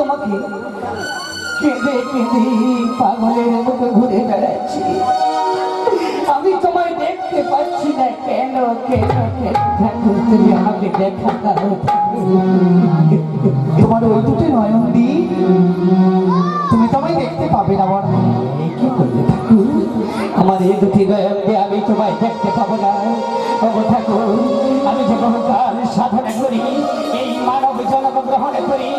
তোমাকে কেঁদে কেঁদে পাগলের মতো ঘুরে বেড়াচ্ছি। আমি তোমায় দেখতে পাচ্ছি না কেন কেন ঠাকুর তুমি আমাকে দেখা দাও তোমার ওই দুটি নয়ন দিয়ে তুমি তোমায় দেখতে পাবে না বড় কি ঠাকুর? আমার এই দুটি নয়নকে আমি তোমায় দেখতে পাবো না। ওগো ঠাকুর আমি যে বহুকাল সাধনা করি এই মানব জন্ম গ্রহণ করি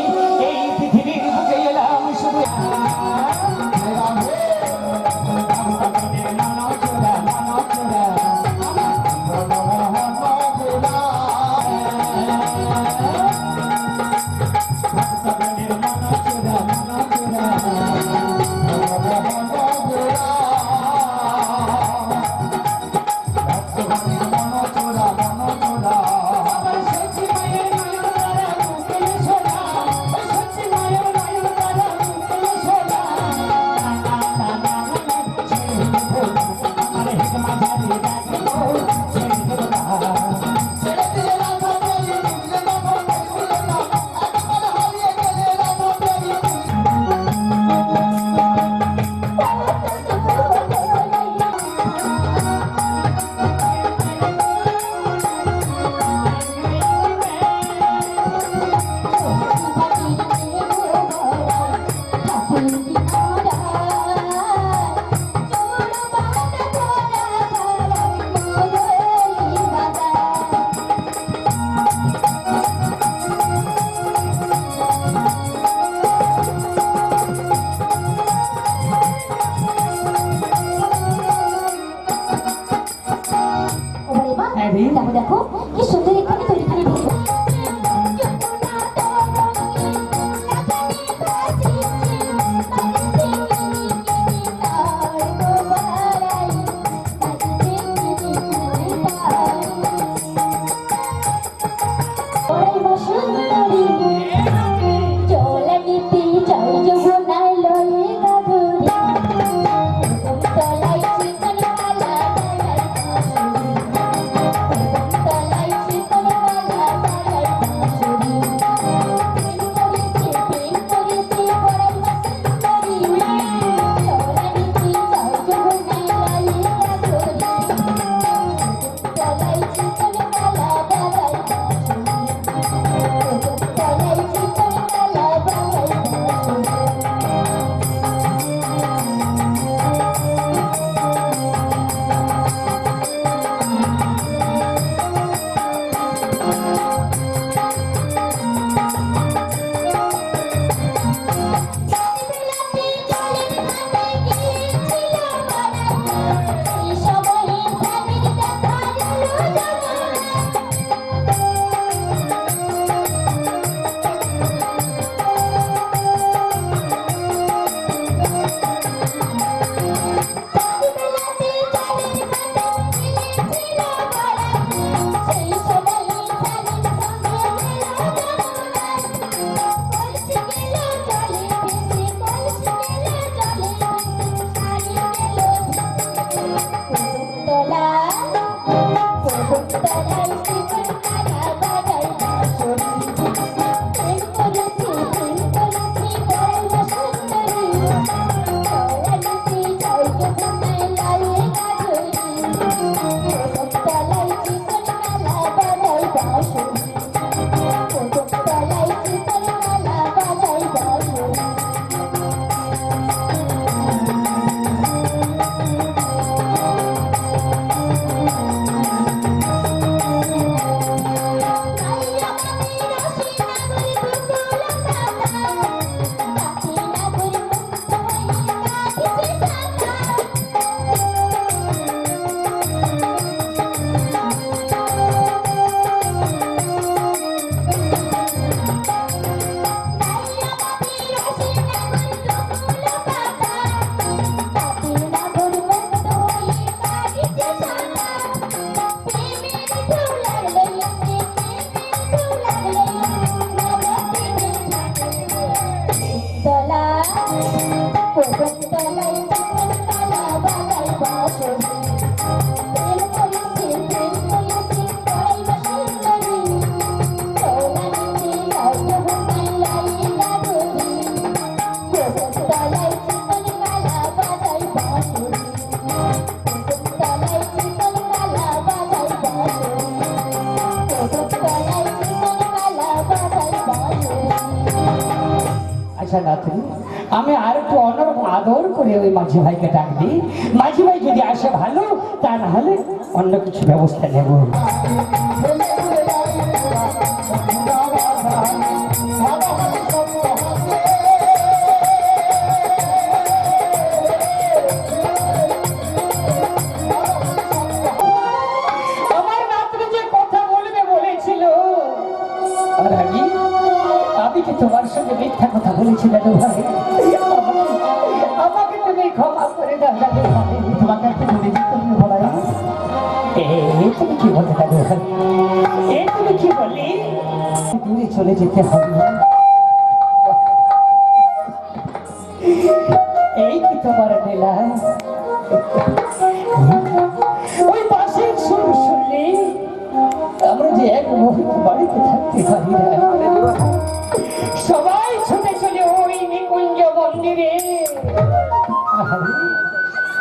Anh sẽ nợ thỉnh আমি আর একটু অন্যরকম আদর করে ওই মাঝি ভাইকে ডাক দিই। মাঝি ভাই যদি আসে ভালো, তা না হলে অন্য কিছু ব্যবস্থা নেব। তোমাকে একটা বলে দিতে বলাই তুমি কি বলতে ভাই এই তুমি কি বললি? দূরে চলে যেতে হবে। এই কি তোমার বেলা? ওই পাশের সুর শুনলি আমরা যে এক মুহূর্ত বাড়িতে থাকতে পারি না। সবাই ছুটে চলে ওই নিকুঞ্জ মন্দিরে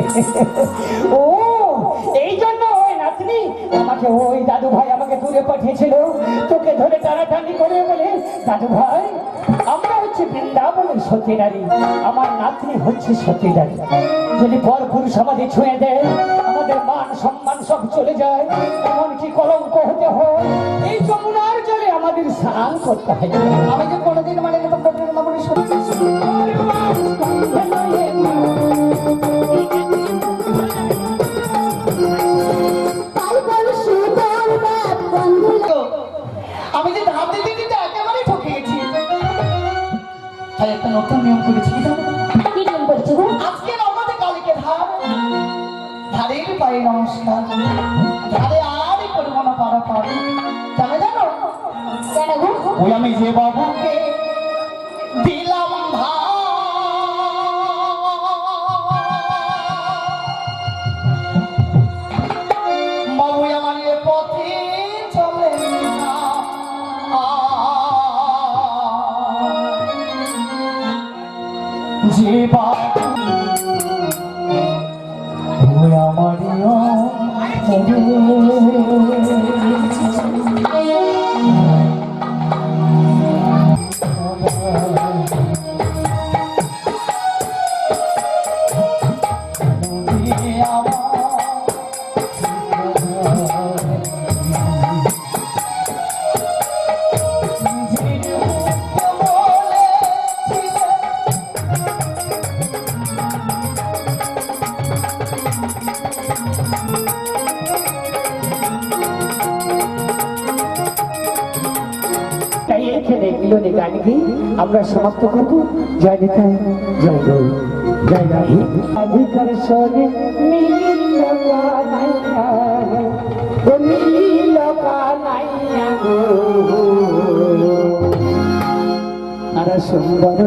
ও, এই জন্য ওই নাতনি আমাকে ওই দাদু ভাই আমাকে দূরে পাঠিয়েছিল। তোকে ধরে টানাটানি করে বলে দাদু ভাই আমরা হচ্ছে বৃন্দাবনের নারী আমার নাতনি হচ্ছে সতী নারী যদি পর পুরুষ আমাদের ছুঁয়ে দেয়, আমাদের মান সম্মান সব চলে যায়, এমনকি কলঙ্ক হতে হয়। এই যমুনার জলে আমাদের স্নান করতে হয়। আমি যে কোনোদিন মানে নমস্কার ধারে আরই করব না পারা পারে জানো জানো কেন ওই আমি যে বাবুকে দিলাম বাবু よ。飛ぶ আমরা সমাপ্ত করব। জয় নেতা জয় গৌ জয় রাধে অধিকার শোনে মিলিল কানাইয়া গো আর সুন্দর